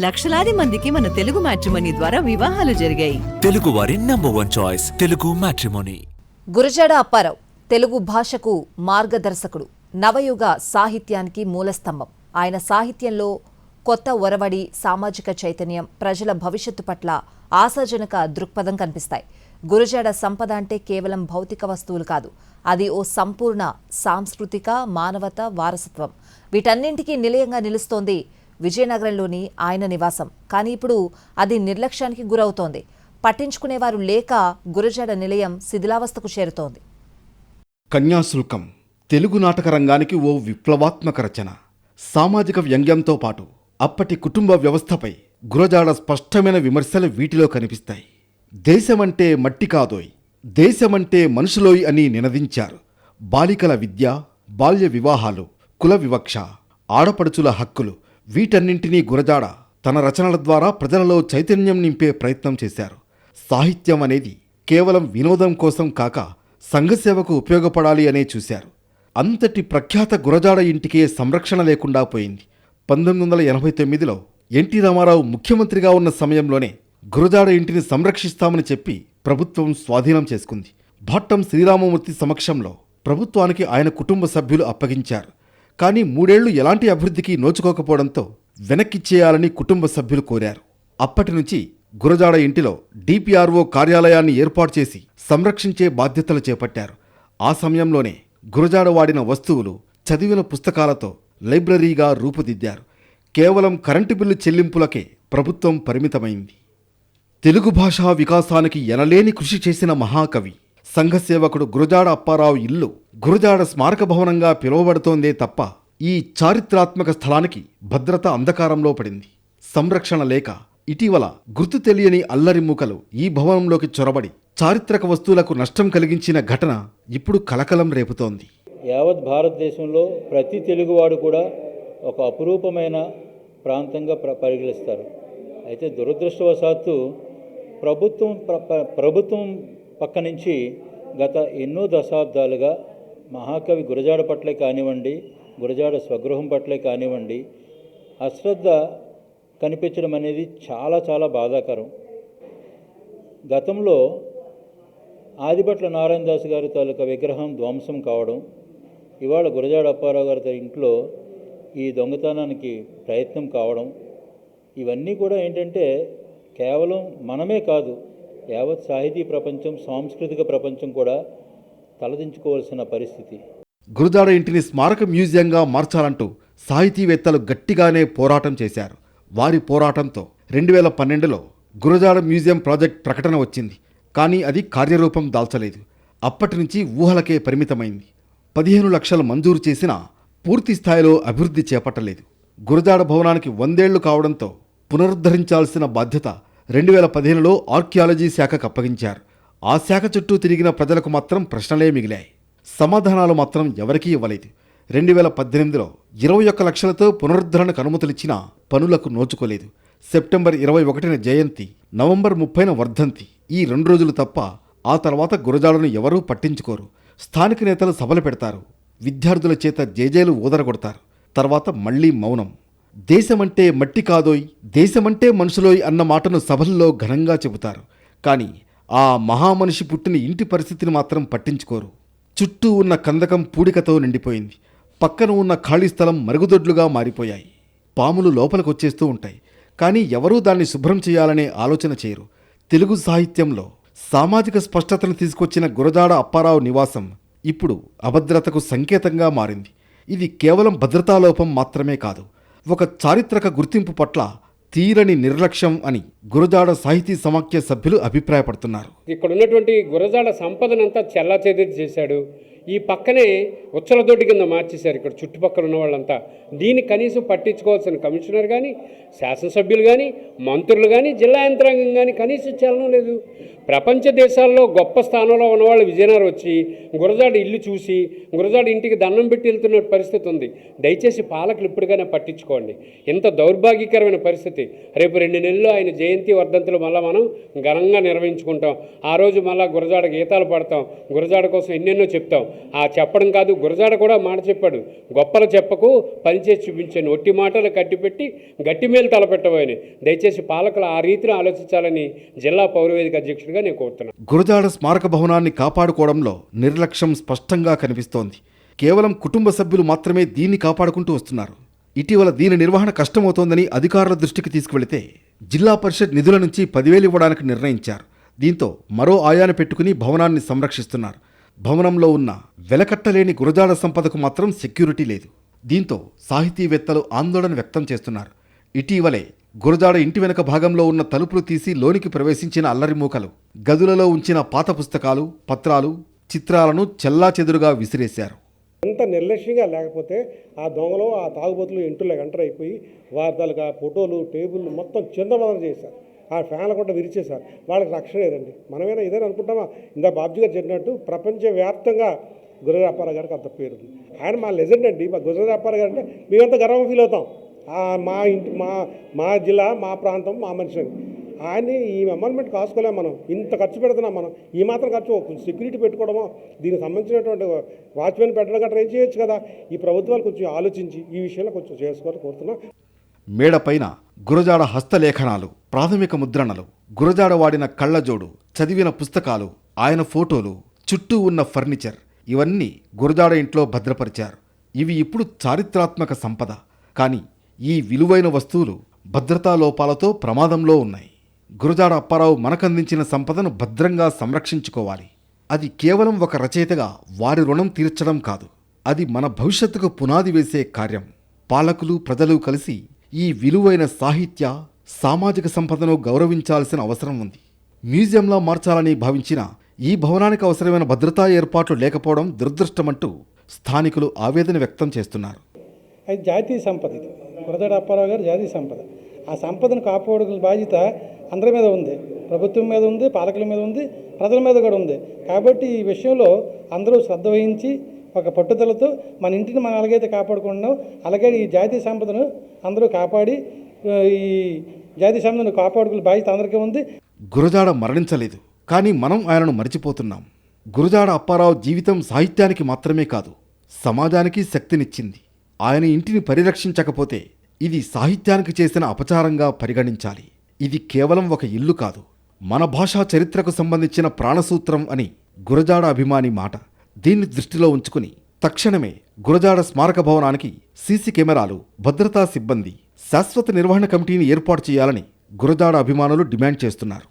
లక్షలాది మందికి మన తెలుగు మ్యాట్రిమనీ ద్వారా వివాహాలు జరిగాయి. తెలుగు వారి number one choice Telugu matrimony. Gurajada Apparao Telugu భాషకు మార్గదర్శకుడు నవయుగ సాహిత్యానికి మూలస్తంభం. ఆయన సాహిత్యంలో కొత్త ఒరవడి సామాజిక చైతన్యం ప్రజల భవిష్యత్తు పట్ల ఆశాజనక దృక్పథం కనిపిస్తాయి. గురజాడ సంపద అంటే కేవలం భౌతిక వస్తువులు కాదు అది ఓ సంపూర్ణ సాంస్కృతిక మానవత వారసత్వం. వీటన్నింటికీ నిలయంగా నిలుస్తోంది విజయనగరంలోని ఆయన నివాసం. కానీ ఇప్పుడు అది నిర్లక్ష్యానికి గురవుతోంది. పట్టించుకునేవారు లేక గురజాడ నిలయం శిథిలావస్థకు చేరుతోంది. కన్యాశుల్కం తెలుగు నాటక రంగానికి ఓ విప్లవాత్మక రచన. సామాజిక వ్యంగ్యంతో పాటు అప్పటి కుటుంబ వ్యవస్థపై గురజాడ స్పష్టమైన విమర్శలు వీటిలో కనిపిస్తాయి. దేశమంటే మట్టి కాదోయ్ దేశమంటే మనుషులోయ్ అని నినదించారు. బాలికల విద్య బాల్య వివాహాలు కుల వివక్ష ఆడపడుచుల హక్కులు వీటన్నింటినీ గురజాడ తన రచనల ద్వారా ప్రజలలో చైతన్యం నింపే ప్రయత్నం చేశారు. సాహిత్యం అనేది కేవలం వినోదం కోసం కాక సంఘసేవకు ఉపయోగపడాలి అనే చూశారు. అంతటి ప్రఖ్యాత గురజాడ ఇంటికే సంరక్షణ లేకుండా పోయింది. పంతొమ్మిది వందల ఎనభై తొమ్మిదిలో ఎన్టీ రామారావు ముఖ్యమంత్రిగా ఉన్న సమయంలోనే గురజాడ ఇంటిని సంరక్షిస్తామని చెప్పి ప్రభుత్వం స్వాధీనం చేసుకుంది. భట్టం శ్రీరామమూర్తి సమక్షంలో ప్రభుత్వానికి ఆయన కుటుంబ సభ్యులు అప్పగించారు. కానీ మూడేళ్ళు ఎలాంటి అభివృద్ధికి నోచుకోకపోవడంతో వెనక్కిచ్చేయాలని కుటుంబ సభ్యులు కోరారు. అప్పటి నుంచి గురజాడ ఇంటిలో డిపిఆర్ఓ కార్యాలయాన్ని ఏర్పాటు చేసి సంరక్షించే బాధ్యతలు చేపట్టారు. ఆ సమయంలోనే గురజాడ వాడిన వస్తువులు చదివిన పుస్తకాలతో లైబ్రరీగా రూపుదిద్దారు. కేవలం కరెంటు బిల్లు చెల్లింపులకే ప్రభుత్వం పరిమితమైంది. తెలుగు భాషా వికాసానికి ఎనలేని కృషి చేసిన మహాకవి సంఘసేవకుడు గురజాడ అప్పారావు ఇల్లు గురజాడ స్మారక భవనంగా పిలువబడుతోందే తప్ప ఈ చారిత్రాత్మక స్థలానికి భద్రత అంధకారంలో పడింది. సంరక్షణ లేక ఇటీవల గుర్తు తెలియని అల్లరి మూకలు ఈ భవనంలోకి చొరబడి చారిత్రక వస్తువులకు నష్టం కలిగించిన ఘటన ఇప్పుడు కలకలం రేపుతోంది. యావత్ భారతదేశంలో ప్రతి తెలుగువాడు కూడా ఒక అపురూపమైన ప్రాంతంగా ప్ర పరిగణిస్తారు. అయితే దురదృష్టవశాత్తు ప్రభుత్వం ప్రభుత్వం పక్క నుంచి గత ఎన్నో దశాబ్దాలుగా మహాకవి గురజాడ పట్లే కానివ్వండి గురజాడ స్వగృహం పట్లే కానివ్వండి అశ్రద్ధ కనిపించడం అనేది చాలా చాలా బాధాకరం. గతంలో ఆదిభట్ల నారాయణ దాస్ గారి తాలూకా విగ్రహం ధ్వంసం కావడం ఇవాళ గురజాడ అప్పారావు గారి ఇంట్లో ఈ దొంగతనానికి ప్రయత్నం కావడం ఇవన్నీ కూడా ఏంటంటే కేవలం మనమే కాదు యావత్ సాహితీ ప్రపంచం సాంస్కృతిక ప్రపంచం కూడా తలదించుకోవాల్సిన పరిస్థితి. గురుజాడ ఇంటిని స్మారక మ్యూజియంగా మార్చాలంటూ సాహితీవేత్తలు గట్టిగానే పోరాటం చేశారు. వారి పోరాటంతో రెండు వేల పన్నెండులో గురజాడ మ్యూజియం ప్రాజెక్ట్ ప్రకటన వచ్చింది. కానీ అది కార్యరూపం దాల్చలేదు. అప్పటి నుంచి ఊహలకే పరిమితమైంది. పదిహేను లక్షలు మంజూరు చేసినా పూర్తి స్థాయిలో అభివృద్ధి చేపట్టలేదు. గురజాడ భవనానికి వందేళ్ళు కావడంతో పునరుద్ధరించాల్సిన బాధ్యత రెండు వేల పదిహేనులో ఆర్కియాలజీ శాఖకు అప్పగించారు. ఆ శాఖ చుట్టూ తిరిగిన ప్రజలకు మాత్రం ప్రశ్నలే మిగిలాయి. సమాధానాలు మాత్రం ఎవరికీ ఇవ్వలేదు. రెండు వేల పద్దెనిమిదిలో ఇరవై ఒక్క లక్షలతో పునరుద్ధరణకు అనుమతులిచ్చిన పనులకు నోచుకోలేదు. సెప్టెంబర్ ఇరవై ఒకటిన జయంతి నవంబర్ ముప్పైన వర్ధంతి ఈ రెండు రోజులు తప్ప ఆ తర్వాత గురజాడను ఎవరూ పట్టించుకోరు. స్థానిక నేతలు సభలు పెడతారు. విద్యార్థుల చేత జేజేలు ఊదరగొడతారు. తర్వాత మళ్ళీ మౌనం. దేశమంటే మట్టి కాదోయ్ దేశమంటే మనుషులోయ్ అన్న మాటను సభల్లో ఘనంగా చెబుతారు. కానీ ఆ మహామనిషి పుట్టిన ఇంటి పరిస్థితిని మాత్రం పట్టించుకోరు. చుట్టూ ఉన్న కందకం పూడికతో నిండిపోయింది. పక్కన ఉన్న ఖాళీ స్థలం మరుగుదొడ్లుగా మారిపోయాయి. పాములు లోపలికొచ్చేస్తూ ఉంటాయి. కానీ ఎవరూ దాన్ని శుభ్రం చేయాలనే ఆలోచన చేయరు. తెలుగు సాహిత్యంలో సామాజిక స్పష్టతను తీసుకొచ్చిన గురజాడ అప్పారావు నివాసం ఇప్పుడు అభద్రతకు సంకేతంగా మారింది. ఇది కేవలం భద్రతాలోపం మాత్రమే కాదు ఒక చారిత్రక గుర్తింపు పట్ల తీరని నిర్లక్ష్యం అని గురజాడ సాహితీ సమాఖ్య సభ్యులు అభిప్రాయపడుతున్నారు. ఇక్కడ ఉన్నటువంటి గురజాడ సంపదనంతా చెల్లా చేశాడు. ఈ పక్కనే ఉచ్చలదొడ్డి కింద మార్చేశారు ఇక్కడ చుట్టుపక్కల ఉన్న వాళ్ళంతా. దీన్ని కనీసం పట్టించుకోవాల్సిన కమిషనర్ కానీ శాసనసభ్యులు కానీ మంత్రులు కానీ జిల్లా యంత్రాంగం కానీ కనీసం చలనం లేదు. ప్రపంచ దేశాల్లో గొప్ప స్థానంలో ఉన్నవాళ్ళు విజయనగరం వచ్చి గురజాడ ఇల్లు చూసి గురజాడ ఇంటికి దండం పెట్టి వెళ్తున్న పరిస్థితి ఉంది. దయచేసి పాలకులు ఇప్పటికైనా పట్టించుకోండి. ఇంత దౌర్భాగ్యకరమైన పరిస్థితి. రేపు రెండు నెలల్లో ఆయన జయంతి వర్ధంతులు మళ్ళీ మనం ఘనంగా నిర్వహించుకుంటాం. ఆ రోజు మళ్ళీ గురజాడ గీతాలు పాడతాం. గురజాడ కోసం ఎన్నెన్నో చెప్తాం. ఆ చెప్పడం కాదు గురజాడ కూడా మాట చెప్పాడు. గొప్పలు చెప్పకు పనిచేసి చూపించాను. ఒట్టి మాటలు కట్టిపెట్టి గట్టి మేలు తలపెట్టబోయని దయచేసి పాలకులు ఆ రీతిని ఆలోచించాలని జిల్లా పౌరవేదిక అధ్యక్షుడిగా నేను కోరుతున్నాను. గురజాడ స్మారక భవనాన్ని కాపాడుకోవడంలో నిర్లక్ష్యం స్పష్టంగా కనిపిస్తోంది. కేవలం కుటుంబ సభ్యులు మాత్రమే దీన్ని కాపాడుకుంటూ వస్తున్నారు. ఇటీవల దీని నిర్వహణ కష్టమవుతోందని అధికారుల దృష్టికి తీసుకువెళితే జిల్లా పరిషత్ నిధుల నుంచి పదివేలు ఇవ్వడానికి నిర్ణయించారు. దీంతో మరో ఆయాన పెట్టుకుని భవనాన్ని సంరక్షిస్తున్నారు. భవనంలో ఉన్న వెలకట్టలేని గురజాడ సంపదకు మాత్రం సెక్యూరిటీ లేదు. దీంతో సాహితీవేత్తలు ఆందోళన వ్యక్తం చేస్తున్నారు. ఇటీవలే గురజాడ ఇంటి వెనక భాగంలో ఉన్న తలుపులు తీసి లోనికి ప్రవేశించిన అల్లరిమూకలు గదులలో ఉంచిన పాత పుస్తకాలు పత్రాలు చిత్రాలను చెల్లాచెదురుగా విసిరేశారు. ఎంత నిర్లక్ష్యంగా లేకపోతే ఆ దొంగలు ఆ తాగుబోతులు ఇంట్లో ఎంటర్ అయిపోయి వారి తాలూకా ఫోటోలు టేబుల్ మొత్తం చిందమదన చేశారు. ఆ ఫ్యాన్లు కూడా విరిచేశారు. వాళ్ళకి రక్షణ లేదండి. మనమేనా ఇదేనా అనుకుంటామా? ఇందా బాబ్జీ గారు చెప్పినట్టు ప్రపంచవ్యాప్తంగా గురజ అప్పారావు గారికి అంత పేరు ఉంది. ఆయన మా లెజెండ్ అండి. మా గురజ అప్పారావు గారు అంటే మేమంతా గర్వం ఫీల్ అవుతాం. మా ఇంటి మా మా జిల్లా మా ప్రాంతం మా మనిషి. అని ఆయన్ని ఈ అమెండ్మెంట్ కాసుకోలేం మనం. ఇంత ఖర్చు పెడుతున్నాం మనం. ఈ మాత్రం ఖర్చు సెక్యూరిటీ పెట్టుకోవడమో దీనికి సంబంధించినటువంటి వాచ్మెన్ పెట్టడం గట్రా ఏం చేయొచ్చు కదా? ఈ ప్రభుత్వాలు కొంచెం ఆలోచించి ఈ విషయంలో కొంచెం చేసుకోవాలని కోరుతున్నాం. మేడపైన గురజాడ హస్తలేఖనాలు ప్రాథమిక ముద్రణలు గురజాడ వాడిన కళ్ళజోడు చదివిన పుస్తకాలు ఆయన ఫోటోలు చుట్టూ ఉన్న ఫర్నిచర్ ఇవన్నీ గురజాడ ఇంట్లో భద్రపరిచారు. ఇవి ఇప్పుడు చారిత్రాత్మక సంపద. కానీ ఈ విలువైన వస్తువులు భద్రతా లోపాలతో ప్రమాదంలో ఉన్నాయి. గురజాడ అప్పారావు మనకందించిన సంపదను భద్రంగా సంరక్షించుకోవాలి. అది కేవలం ఒక రచయితగా వారి రుణం తీర్చడం కాదు. అది మన భవిష్యత్తుకు పునాది వేసే కార్యం. పాలకులు ప్రజలు కలిసి ఈ విలువైన సాహిత్య సామాజిక సంపదను గౌరవించాల్సిన అవసరం ఉంది. మ్యూజియంలా మార్చాలని భావించిన ఈ భవనానికి అవసరమైన భద్రతా ఏర్పాట్లు లేకపోవడం దురదృష్టమంటూ స్థానికులు ఆవేదన వ్యక్తం చేస్తున్నారు. అది జాతీయ సంపద ఇది. కురదాడ అప్పారావు గారు జాతీయ సంపద. ఆ సంపదను కాపాడుకునే బాధ్యత అందరి మీద ఉంది. ప్రభుత్వం మీద ఉంది పాలకుల మీద ఉంది ప్రజల మీద కూడా ఉంది. కాబట్టి ఈ విషయంలో అందరూ శ్రద్ధ వహించి ఒక పట్టుదలతో మన ఇంటిని మనం అలాగైతే కాపాడుకుంటున్నాం అలాగే ఈ జాతీయ సంపదను అందరూ కాపాడి ఈ జాతీయ సంపదను కాపాడుకునే బాధ్యత అందరికీ ఉంది. గురజాడ మరణించలేదు కానీ మనం ఆయనను మరిచిపోతున్నాం. గురజాడ అప్పారావు జీవితం సాహిత్యానికి మాత్రమే కాదు సమాజానికి శక్తినిచ్చింది. ఆయన ఇంటిని పరిరక్షించకపోతే ఇది సాహిత్యానికి చేసిన అపచారంగా పరిగణించాలి. ఇది కేవలం ఒక ఇల్లు కాదు మన భాషా చరిత్రకు సంబంధించిన ప్రాణసూత్రం అని గురజాడ అభిమాని మాట. దీన్ని దృష్టిలో ఉంచుకుని తక్షణమే గురజాడ స్మారక భవనానికి సీసీ కెమెరాలు భద్రతా సిబ్బంది శాశ్వత నిర్వహణ కమిటీని ఏర్పాటు చేయాలని గురజాడ అభిమానులు డిమాండ్ చేస్తున్నారు.